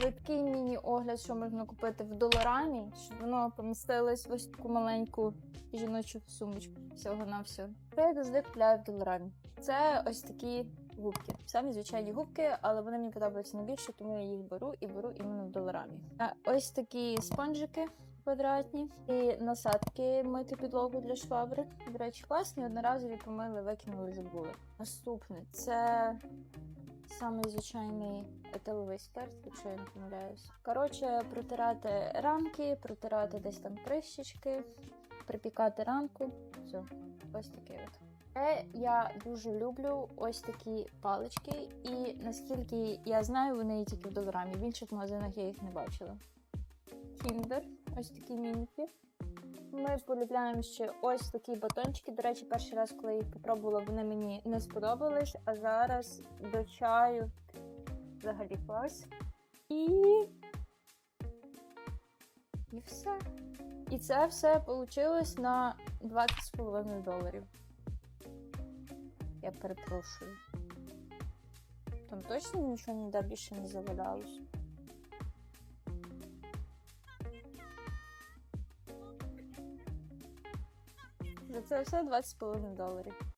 швидкий міні-огляд, що можна купити в доларамі, щоб воно помістилось в ось таку маленьку жіночу сумочку всього на все. Що я завжди купляю в доларамі. Це ось такі губки. Самі звичайні губки, але вони мені подобаються найбільше, тому я їх беру і беру іменно в доларамі. А ось такі спонжики квадратні і насадки мити підлогу для швабри. До речі, класні, одноразові помили, викинули, забули. Наступне це самий звичайний спирт, якщо я не помиляюсь. Коротше, протирати рамки, протирати десь там прищечки, припікати ранку. Все, ось таке от. Е, я дуже люблю ось такі палички, і наскільки я знаю, вони є тільки в доларамі. В інших магазинах я їх не бачила. Кіндер, ось такі мінки. Ми полюбляємо ще ось такі батончики. До речі, перший раз, коли їх попробувала, вони мені не сподобались, а зараз до чаю взагалі клас. І. І все. І це все вийшло на 20,5 доларів. Я перепрошую. Там точно нічого ніде більше не завалялось. За це все 20,5 доларів.